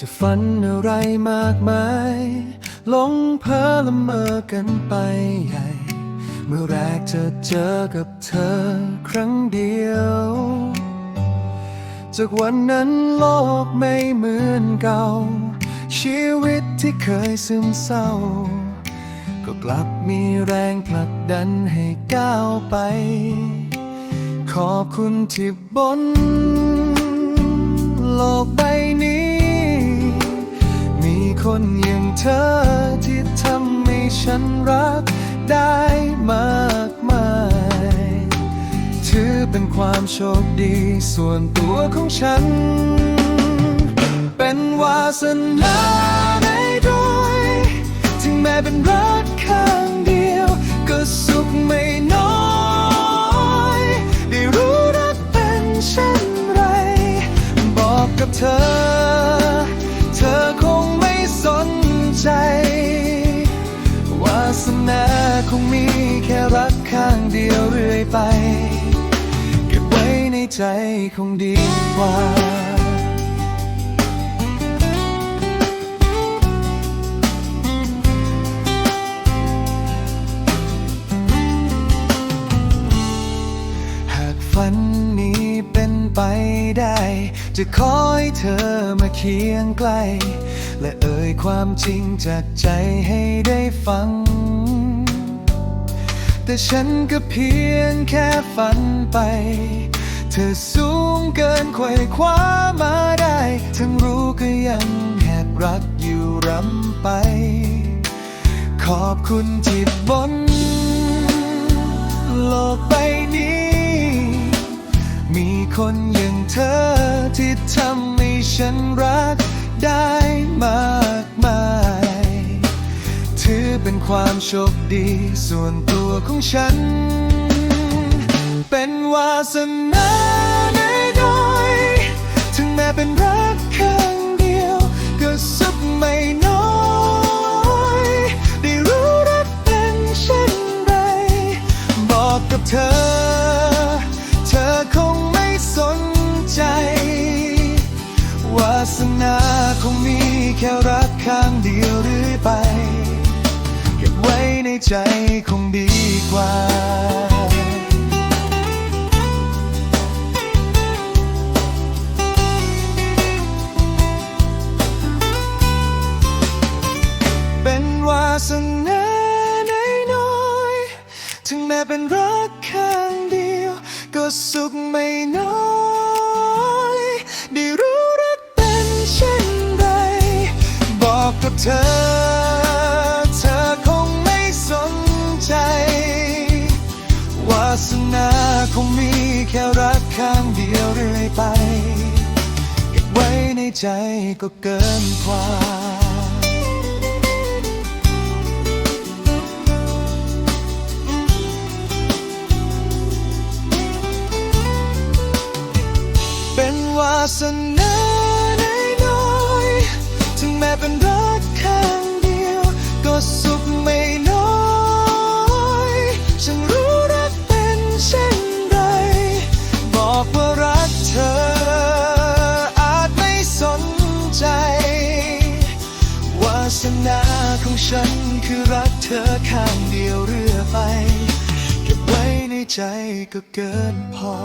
จะฝันอะไรมากมายหลงเพ้อละเมอกันไปใหญ่ เมื่อแรกจะเจอกับเธอครั้งเดียว จากวันนั้นโลกไม่เหมือนเก่า ชีวิตที่เคยซึมเศร้า ก็กลับมีแรงผลักดันให้ก้าวไป ขอบคุณที่บน ความโชคดีส่วนตัวของฉัน เป็นวาสนาในโดยถึงแม้เป็นรักข้างเดียว ก็สุขไม่น้อย ได้รู้รักเป็นเช่นไร บอกกับเธอ เธอคงไม่สนใจ วาสนาคงมีแค่รักข้างเดียวเรื่อยไป ใจคงดีกว่า หากฝันนี้เป็นไปได้ จะขอให้เธอมาเคียงใกล้ และเอ่ยความจริงจากใจให้ได้ฟังแต่ฉันก็เพียงแค่ฝันไป ธอสูงเกินไขว่คว้ามาได้ ทั้งรู้ก็ยังแอบรักอยู่รำไป ขอบคุณที่บนโลกใบนี้ มีคนอย่างเธอที่ทำให้ฉันรักได้มากมาย ถือเป็นความโชคดีส่วนตัวของฉัน เป็นวาสนาในดอยถึงแม้เป็นรักข้งเดียว ก็สุขไม่น้อย ได้รู้รักเป็นเช่นไร บอกกับเธอ เธอคงไม่สนใจ วาสนาคงมีแค่รักข้างเดียวเรื่อไป เก็บไว้ในใจคงดีกว่า สนาในน้อยๆถึงแม้เป็นรักข้างเดียว ก็สุขไม่น้อยได้รู้รักเป็นเช่นไร บอกกับเธอ เธอคงไม่สนใจ วาสนาคงมีแค่รักข้างเดียวเรื่อยไป เก็บไว้ในใจก็เกินความ สนาในน้อยๆถึงแม้เป็นรักข้างเดียว ก็สุขไม่น้อยฉันรู้รักเป็นเช่นไร บอกว่ารักเธอ อาจไม่สนใจ วาสนาของฉันคือรักเธอข้างเดียวเรื่อยไป เก็บไว้ในใจก็เกินพอ